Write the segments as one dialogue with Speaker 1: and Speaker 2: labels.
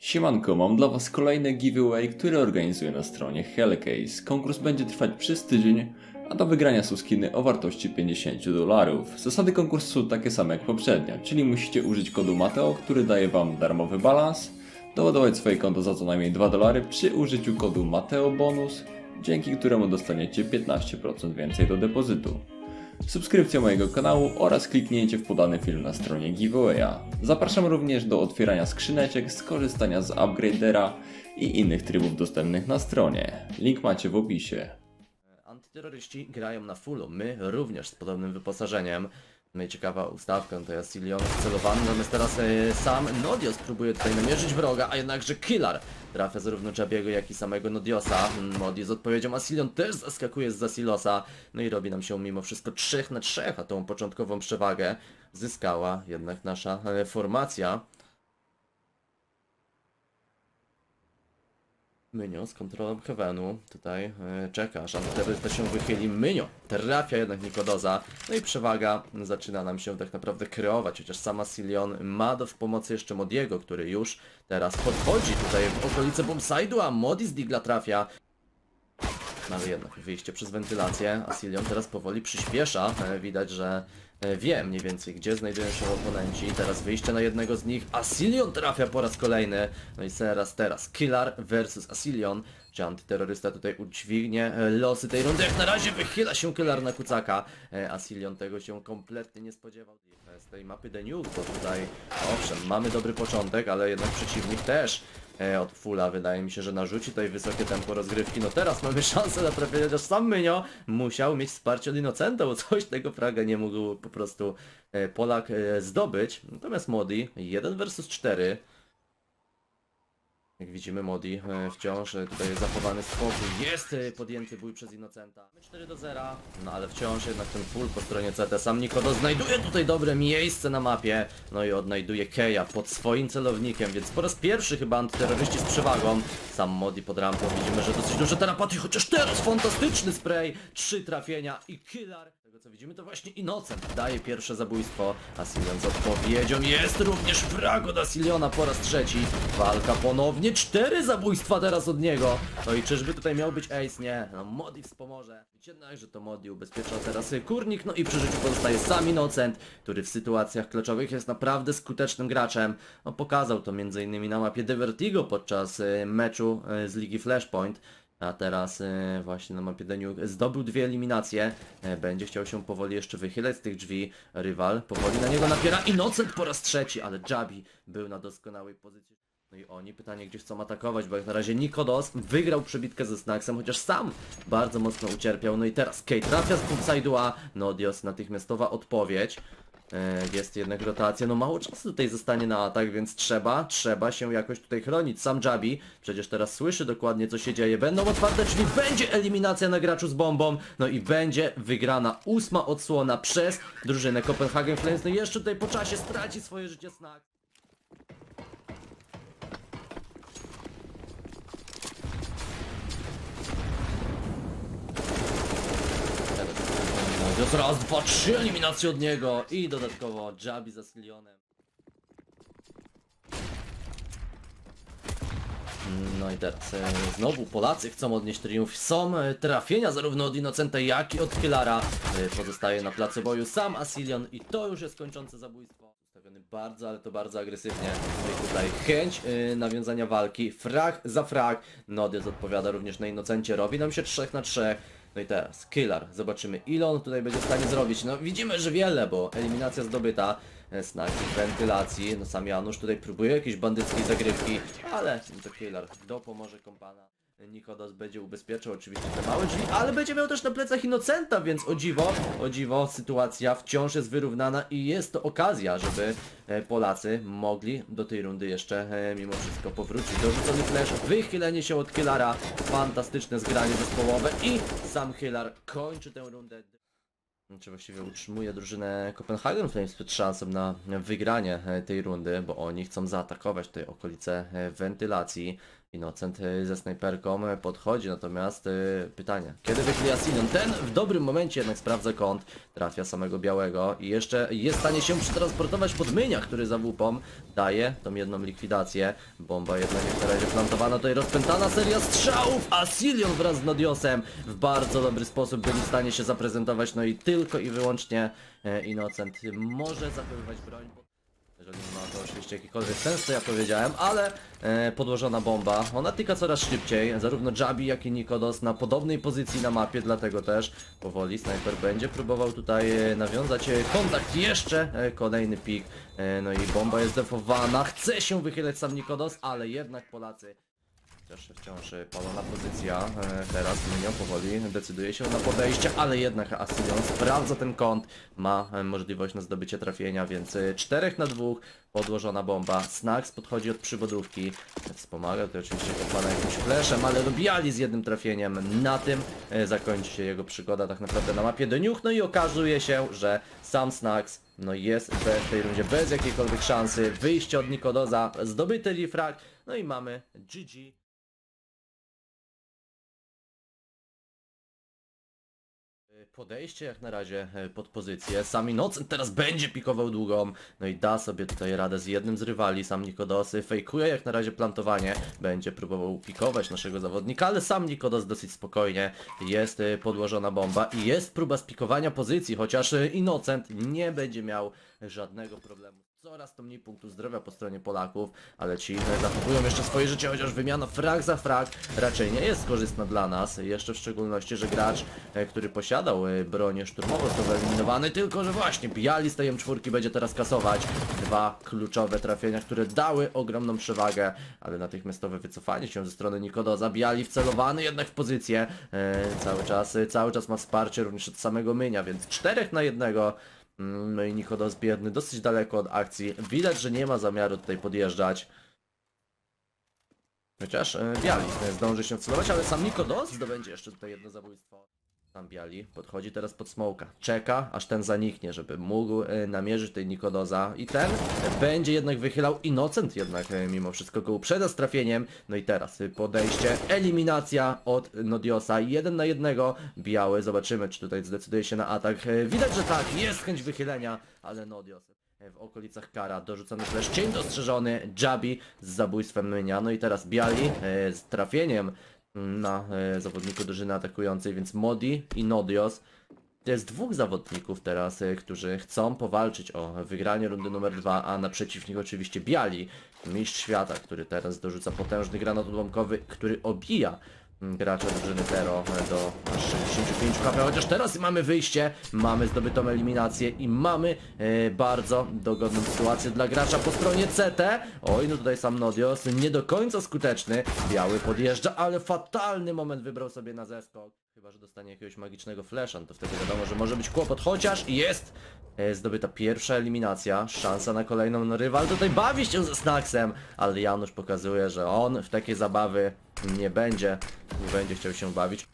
Speaker 1: Siemanko, mam dla Was kolejny giveaway, który organizuję na stronie Hellcase. Konkurs będzie trwać przez tydzień, a do wygrania są skiny o wartości 50 dolarów. Zasady konkursu są takie same jak poprzednio, czyli musicie użyć kodu Mateo, który daje Wam darmowy balans, doładować swoje konto za co najmniej 2 dolary przy użyciu kodu Mateo Bonus, dzięki któremu dostaniecie 15% więcej do depozytu subskrypcja mojego kanału oraz kliknięcie w podany film na stronie giveawaya. Zapraszam również do otwierania skrzyneczek, skorzystania z upgradera i innych trybów dostępnych na stronie. Link macie w opisie.
Speaker 2: Antyterroryści grają na fullu, my również z podobnym wyposażeniem. No i ciekawa ustawka, to jest Ilion celowany, natomiast teraz e, sam Nodios próbuje tutaj namierzyć wroga, a jednakże Killar trafia zarówno Jabiego, jak i samego Nodiosa. Nodios z odpowiedzią, a Silion też zaskakuje z Zasilosa, no i robi nam się mimo wszystko 3 na 3, a tą początkową przewagę zyskała jednak nasza e, formacja. Mynio z kontrolą Heavenu. Tutaj e, czeka, aż antyterrorysta się wychyli. Mynio trafia jednak Nikodoza. No i przewaga zaczyna nam się tak naprawdę kreować, chociaż sama Silion ma do pomocy jeszcze Modiego, który już teraz podchodzi tutaj w okolice bombside'u, a Modi z Digla trafia. No ale jednak wyjście przez wentylację, a Silion teraz powoli przyspiesza. E, Widać, że e, wie mniej więcej gdzie znajdują się oponenci. Teraz wyjście na jednego z nich. Asilion trafia po raz kolejny. No i teraz, teraz Killar versus Asilion. Czy antyterrorysta tutaj udźwignie e, losy tej rundy? Jak na razie wychyla się Killar na kucaka. Asilion tego się kompletnie nie spodziewał. Z tej mapy The Nuke, bo tutaj owszem, mamy dobry początek, ale jednak przeciwnik też e, od Fula wydaje mi się, że narzuci tutaj wysokie tempo rozgrywki. No teraz mamy szansę na trafienie, chociaż sam Mynio musiał mieć wsparcie od Innocenta, bo coś tego Praga nie mógł po prostu e, Polak e, zdobyć. Natomiast Modi 1 versus 4. Jak widzimy Modi e, wciąż e, tutaj zachowany spokój. Jest e, podjęty bój przez Innocenta. 4 do 0, no ale wciąż jednak ten full po stronie CT. Sam Nikodo znajduje tutaj dobre miejsce na mapie. No i odnajduje Keja pod swoim celownikiem, więc po raz pierwszy chyba antyterroryści z przewagą. Sam Modi pod rampą. Widzimy, że dosyć duże tarapaty, chociaż teraz fantastyczny spray. Trzy trafienia i killer. Tego co widzimy to właśnie Innocent daje pierwsze zabójstwo. Asilion z odpowiedzią jest również frag od Asiliona po raz trzeci. Walka ponownie, cztery zabójstwa teraz od niego. No i czyżby tutaj miał być ace? Nie, no Modi wspomoże. Jednak, że to Modi ubezpiecza teraz Kurnik, no i przy życiu pozostaje sam Innocent, który w sytuacjach kluczowych jest naprawdę skutecznym graczem. No pokazał to m.in. na mapie The Vertigo podczas e, meczu e, z Ligi Flashpoint. A teraz e, właśnie na mapie Deniuk zdobył dwie eliminacje. E, będzie chciał się powoli jeszcze wychylać z tych drzwi. Rywal powoli na niego napiera. Innocent po raz trzeci, ale Jabi był na doskonałej pozycji. No i oni pytanie gdzie chcą atakować, bo jak na razie Nikodos wygrał przebitkę ze Snacksem, chociaż sam bardzo mocno ucierpiał. No i teraz Kate trafia z Boomside'a, Nodios natychmiastowa odpowiedź. E, Jest jednak rotacja, no mało czasu tutaj zostanie na atak, więc trzeba, trzeba się jakoś tutaj chronić. Sam Jabi przecież teraz słyszy dokładnie co się dzieje. Będą otwarte drzwi, będzie eliminacja na graczu z bombą, no i będzie wygrana ósma odsłona przez drużynę Copenhagen Flames. No i jeszcze tutaj po czasie straci swoje życie Snack. Jest raz, dwa, trzy eliminacje od niego i dodatkowo Jabi za Silionem. No i teraz e, znowu Polacy chcą odnieść triumf. Są e, trafienia zarówno od Innocenta jak i od Killara. E, pozostaje na placu boju sam Asilion i to już jest kończące zabójstwo. Ustawiony bardzo, ale to bardzo agresywnie. I tutaj chęć e, nawiązania walki. Frag za frag. Nodius odpowiada również na Innocencie. Robi nam się 3 na 3. No i teraz Killar. Zobaczymy ile on tutaj będzie w stanie zrobić. No widzimy, że wiele, bo eliminacja zdobyta. e, Snaki, wentylacji. No sam Janusz tutaj próbuje jakiejś bandyckiej zagrywki, ale to Killar dopomoże kompana. Nikodos będzie ubezpieczał oczywiście te małe drzwi, ale będzie miał też na plecach Innocenta, więc o dziwo, o dziwo, sytuacja wciąż jest wyrównana i jest to okazja, żeby e, Polacy mogli do tej rundy jeszcze e, mimo wszystko powrócić. Dorzucony flash, wychylenie się od Hillara, fantastyczne zgranie zespołowe i sam Hillar kończy tę rundę. Czy właściwie utrzymuje drużynę Copenhagen Flames przed szansą na wygranie e, tej rundy, bo oni chcą zaatakować tutaj okolice wentylacji. Innocent y, ze snajperką y, podchodzi, natomiast y, pytanie, kiedy wychyli Asilion? Ten w dobrym momencie jednak sprawdza kąt, trafia samego białego i jeszcze jest w stanie się przetransportować pod mynia, który za wupą daje tą jedną likwidację. Bomba jednak jak na razie plantowana, tutaj rozpętana seria strzałów, Asilion wraz z Nodiosem w bardzo dobry sposób byli w stanie się zaprezentować, no i tylko i wyłącznie e, Innocent może zachowywać broń. Jeżeli nie ma to oczywiście jakikolwiek sens, to ja powiedziałem, ale e, podłożona bomba, ona tyka coraz szybciej, zarówno Jabi jak i Nikodos na podobnej pozycji na mapie, dlatego też powoli snajper będzie próbował tutaj e, nawiązać e, kontakt, jeszcze e, kolejny pik, e, no i bomba jest defowana, chce się wychylać sam Nikodos, ale jednak Polacy Chociaż wciąż e, palona pozycja, e, teraz Minio powoli decyduje się na podejście, ale jednak Asilion sprawdza ten kąt, ma e, możliwość na zdobycie trafienia, więc 4 na 2, podłożona bomba, Snax podchodzi od przybodówki, wspomaga to oczywiście Kopana jakimś fleszem, ale dobijali z jednym trafieniem, na tym zakończy się jego przygoda tak naprawdę na mapie Doniuch, no i okazuje się, że sam Snax no jest w tej rundzie bez jakiejkolwiek szansy, wyjście od Nikodoza, zdobyty refrag, no i mamy GG. Podejście jak na razie e, pod pozycję. Sam Innocent teraz będzie pikował długą. No i da sobie tutaj radę z jednym z rywali. Sam Nikodosy fejkuje jak na razie plantowanie. Będzie próbował pikować naszego zawodnika, ale sam Nikodos dosyć spokojnie. Jest e, podłożona bomba i jest próba spikowania pozycji, chociaż e, Innocent nie będzie miał żadnego problemu. Coraz to mniej punktów zdrowia po stronie Polaków, ale ci zachowują jeszcze swoje życie, chociaż wymiana frag za frag raczej nie jest korzystna dla nas. Jeszcze w szczególności, że gracz, e, który posiadał e, bronię szturmową, został wyeliminowany, tylko że właśnie Biali z tej M4 będzie teraz kasować dwa kluczowe trafienia, które dały ogromną przewagę, ale natychmiastowe wycofanie się ze strony Nikodoza. Biali wcelowany jednak w pozycję, e, cały czas, cały czas ma wsparcie również od samego Mynia, więc czterech na jednego. No i Nikodos biedny, dosyć daleko od akcji. Widać, że nie ma zamiaru tutaj podjeżdżać. Chociaż e, Biali e, zdąży się wcelować, ale sam Nikodos zdobędzie jeszcze tutaj jedno zabójstwo. Tam Biali podchodzi teraz pod smoka. Czeka, aż ten zaniknie, żeby mógł e, namierzyć tej Nikodoza. I ten e, będzie jednak wychylał. Innocent jednak e, mimo wszystko go uprzedza z trafieniem. No i teraz e, podejście, eliminacja od Nodiosa. Jeden na jednego. Biały, zobaczymy czy tutaj zdecyduje się na atak. E, Widać, że tak, jest chęć wychylenia, ale Nodios w okolicach Kara, dorzucony flash, cień dostrzeżony, Jabi z zabójstwem Mynia, no i teraz Biali e, z trafieniem na e, zawodniku drużyny atakującej, więc Modi i Nodios. To jest dwóch zawodników teraz, e, którzy chcą powalczyć o wygranie rundy numer dwa, a naprzeciw nich oczywiście Biali, mistrz świata, który teraz dorzuca potężny granat odłamkowy, który obija gracza drużyny Zero do aż 65 HP, chociaż teraz mamy wyjście, mamy zdobytą eliminację i mamy e, bardzo dogodną sytuację dla gracza po stronie CT. Oj, no tutaj sam Nodios nie do końca skuteczny, biały podjeżdża, ale fatalny moment wybrał sobie na zeskok. Chyba, że dostanie jakiegoś magicznego flasha, no to wtedy wiadomo, że może być kłopot, chociaż jest e, zdobyta pierwsza eliminacja, szansa na kolejną, no rywal tutaj bawi się ze Snacksem, ale Janusz pokazuje, że on w takie zabawy nie będzie, nie będzie chciał się bawić.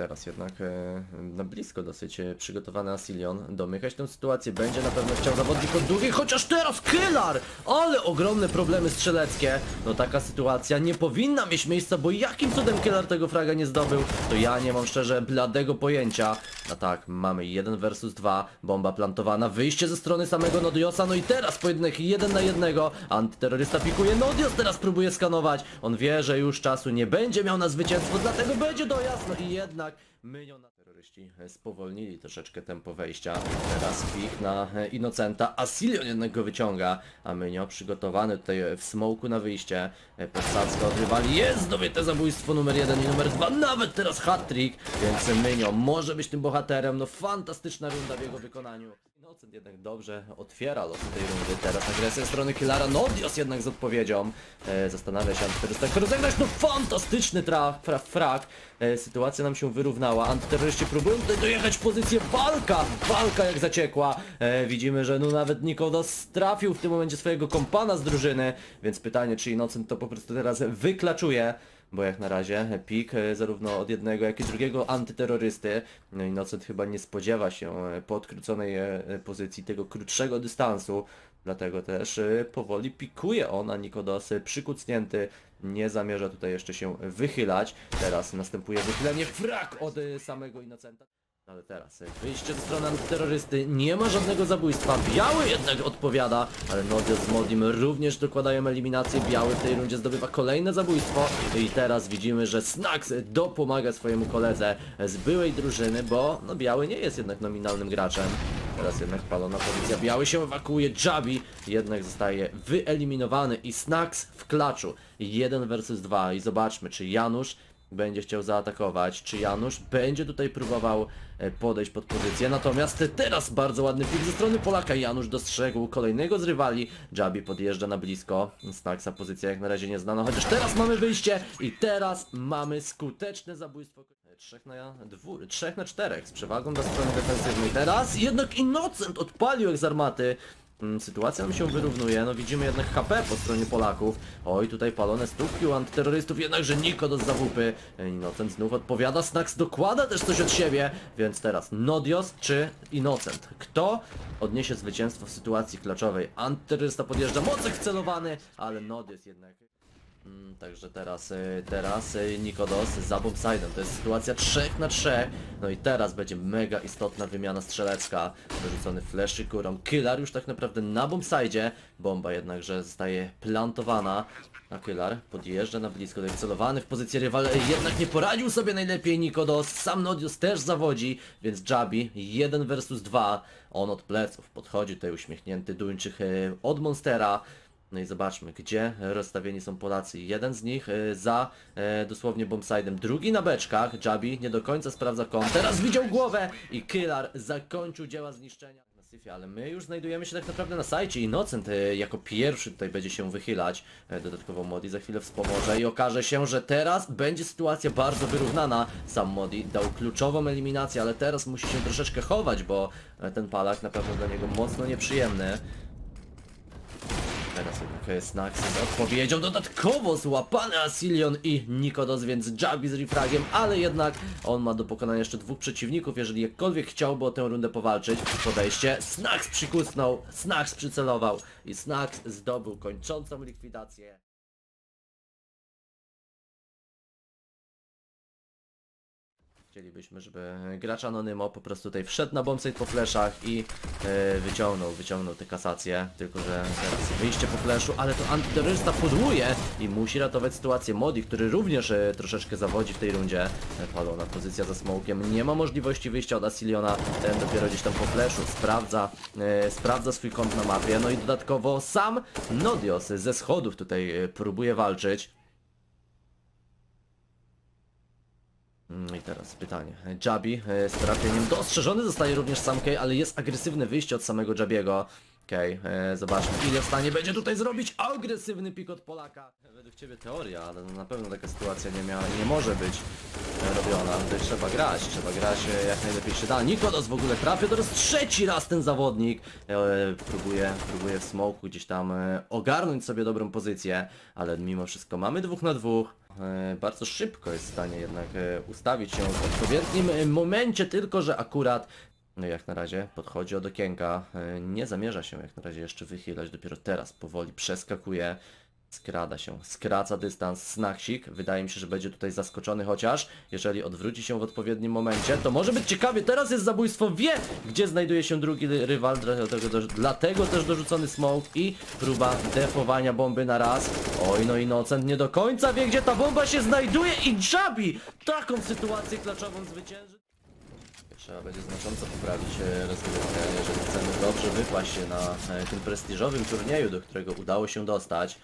Speaker 2: Teraz jednak e, na blisko dosyć e, przygotowany Asilion domykać tę sytuację. Będzie na pewno chciał zawodnik od długiej, chociaż teraz Kylar! Ale ogromne problemy strzeleckie. No taka sytuacja nie powinna mieć miejsca, bo jakim cudem Kylar tego fraga nie zdobył, to ja nie mam szczerze bladego pojęcia. A tak, mamy 1 versus 2, bomba plantowana, wyjście ze strony samego Nodiosa, no i teraz pojedynek 1 na 1. Antyterrorysta pikuje, Nodios teraz próbuje skanować. On wie, że już czasu nie będzie miał na zwycięstwo, dlatego będzie dojazd, no i jednak myniona. Terroryści e, spowolnili troszeczkę tempo wejścia. Teraz pich na e, Innocenta. Asilion jednak go wyciąga, a Mynio przygotowany tutaj e, w smoku na wyjście. Posadzka od rywali. Jest zdobyte zabójstwo numer jeden i numer dwa. Nawet teraz hat-trick, więc Mynio może być tym bohaterem. No fantastyczna runda w jego wykonaniu. Innocent jednak dobrze otwiera losy tej rundy. Teraz agresja strony Killara. Nodios jednak z odpowiedzią. E, zastanawia się antyterrorysta, rozegrać. No fantastyczny traf, fra, frak. E, sytuacja nam się wyrównała. Antyterroryści próbują tutaj dojechać w pozycję. Walka! Walka jak zaciekła. E, widzimy, że no nawet Nikodos trafił w tym momencie swojego kompana z drużyny. Więc pytanie, czy Innocent to po prostu teraz wyklaczuje. Bo jak na razie pik e, zarówno od jednego, jak i drugiego antyterrorysty, no Innocent chyba nie spodziewa się e, po odkróconej e, pozycji tego krótszego dystansu, dlatego też powoli pikuje on, a Nikodos przykucnięty nie zamierza tutaj jeszcze się wychylać. Teraz następuje wychylenie frak od samego Innocenta. Ale teraz wyjście ze strony antyterrorysty, nie ma żadnego zabójstwa, Biały jednak odpowiada, ale Nodios z Modim również dokładają eliminację, Biały w tej rundzie zdobywa kolejne zabójstwo i teraz widzimy, że Snax dopomaga swojemu koledze z byłej drużyny, bo no Biały nie jest jednak nominalnym graczem. Teraz jednak palona pozycja, Biały się ewakuuje, Jabi jednak zostaje wyeliminowany i Snax w klaczu. 1 versus 2 i zobaczmy, czy Janusz będzie chciał zaatakować, czy Janusz będzie tutaj próbował e, podejść pod pozycję, natomiast teraz bardzo ładny pik ze strony Polaka, Janusz dostrzegł kolejnego z rywali, Jabi podjeżdża na blisko, Snaxa pozycja jak na razie nieznana, chociaż teraz mamy wyjście i teraz mamy skuteczne zabójstwo. 3 na 2, 3 na 4 z przewagą dla strony defensywnej. Teraz jednak Innocent odpalił jak z armaty. Mm, Sytuacja nam się wyrównuje, no widzimy jednak HP po stronie Polaków. Oj, tutaj palone stópki u antyterrorystów, jednakże Niko do zawupy. Innocent znów odpowiada, Snax dokłada też coś od siebie, więc teraz Nodios czy Innocent? Kto odniesie zwycięstwo w sytuacji klaczowej? Antyterrorysta podjeżdża, mocek celowany, ale Nodios jednak... Mm, Także teraz, y, teraz y, Nikodos za bombside'em. To jest sytuacja 3 na 3. No i teraz będzie mega istotna wymiana strzelecka. Wyrzucony fleszy górą. Killar już tak naprawdę na bombside'zie. Bomba jednakże zostaje plantowana. A Killar podjeżdża na blisko, celowany w pozycję rywal. Jednak nie poradził sobie najlepiej Nikodos. Sam Nodius też zawodzi, więc Jabi 1 versus 2. On od pleców podchodzi tutaj uśmiechnięty Duńczyk y, od Monstera. No i zobaczmy, gdzie rozstawieni są Polacy. Jeden z nich e, za e, dosłownie bombside'em, drugi na beczkach. Jabi nie do końca sprawdza kąt. Teraz widział głowę i Killar zakończył dzieła zniszczenia. Ale my już znajdujemy się tak naprawdę na sajcie. Innocent e, jako pierwszy tutaj będzie się wychylać. E, dodatkowo Modi za chwilę wspomoże i okaże się, że teraz będzie sytuacja bardzo wyrównana. Sam Modi dał kluczową eliminację, ale teraz musi się troszeczkę chować, bo ten palak na pewno dla niego mocno nieprzyjemny. Teraz jednak Snax z odpowiedzią dodatkowo złapany Asilion i Nikodos, więc Jabi z refragiem, ale jednak on ma do pokonania jeszcze dwóch przeciwników, jeżeli jakkolwiek chciałby o tę rundę powalczyć. Podejście, Snax przykusnął, Snax przycelował i Snax zdobył kończącą likwidację. Chcielibyśmy, żeby gracz Anonymo po prostu tutaj wszedł na bombsite po fleszach i e, wyciągnął, wyciągnął te kasacje, tylko że teraz wyjście po fleszu, ale to antyterrorysta podłuje i musi ratować sytuację Modi, który również e, troszeczkę zawodzi w tej rundzie. E, Palona pozycja za smokiem, nie ma możliwości wyjścia od Asiliona, ten dopiero gdzieś tam po fleszu sprawdza, e, sprawdza swój kąt na mapie, no i dodatkowo sam Nodios ze schodów tutaj e, próbuje walczyć. I teraz pytanie. Jabi e, z trafieniem dostrzeżony zostaje również sam Kay, ale jest agresywne wyjście od samego Jabiego. Okej, e, zobaczmy ile w stanie będzie tutaj zrobić agresywny pik od Polaka. Według Ciebie teoria, ale na pewno taka sytuacja nie, miała, nie może być e, robiona. Tutaj trzeba grać, trzeba grać jak najlepiej się da. Nikodos w ogóle trafia, jest trzeci raz ten zawodnik. Próbuje, próbuje w smoku gdzieś tam ogarnąć sobie dobrą pozycję, ale mimo wszystko mamy dwóch na dwóch. E, bardzo szybko jest w stanie jednak e, ustawić się w odpowiednim e, momencie, tylko że akurat no jak na razie podchodzi od okienka, nie zamierza się jak na razie jeszcze wychylać, dopiero teraz powoli przeskakuje, skrada się, skraca dystans, snaksik, wydaje mi się, że będzie tutaj zaskoczony chociaż, jeżeli odwróci się w odpowiednim momencie, to może być ciekawie, teraz jest zabójstwo, wie gdzie znajduje się drugi rywal, dlatego, dlatego też dorzucony smoke i próba defowania bomby na raz, oj no Innocent nie do końca wie gdzie ta bomba się znajduje i Jabi taką sytuację klaczową zwycięży. Trzeba będzie znacząco poprawić e, rozgrywkę, jeżeli chcemy dobrze wypaść na e, tym prestiżowym turnieju, do którego udało się dostać.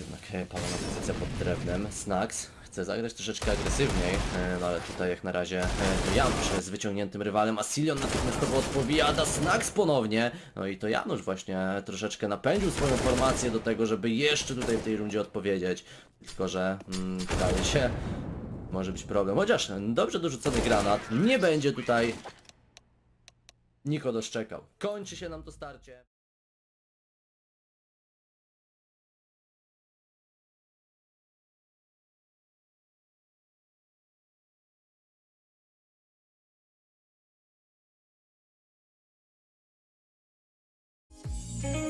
Speaker 2: Jednak e, palona pozycja pod drewnem. Snax chce zagrać troszeczkę agresywniej, e, no ale tutaj jak na razie e, to Janusz z wyciągniętym rywalem, a Silion natychmiastowo odpowiada, Snax ponownie. No i to Janusz właśnie troszeczkę napędził swoją formację do tego, żeby jeszcze tutaj w tej rundzie odpowiedzieć. Tylko, że mm, się, może być problem. Chociaż dobrze dorzucony granat. Nie będzie tutaj. Niko doszczekał. Kończy się nam to starcie. Thank you.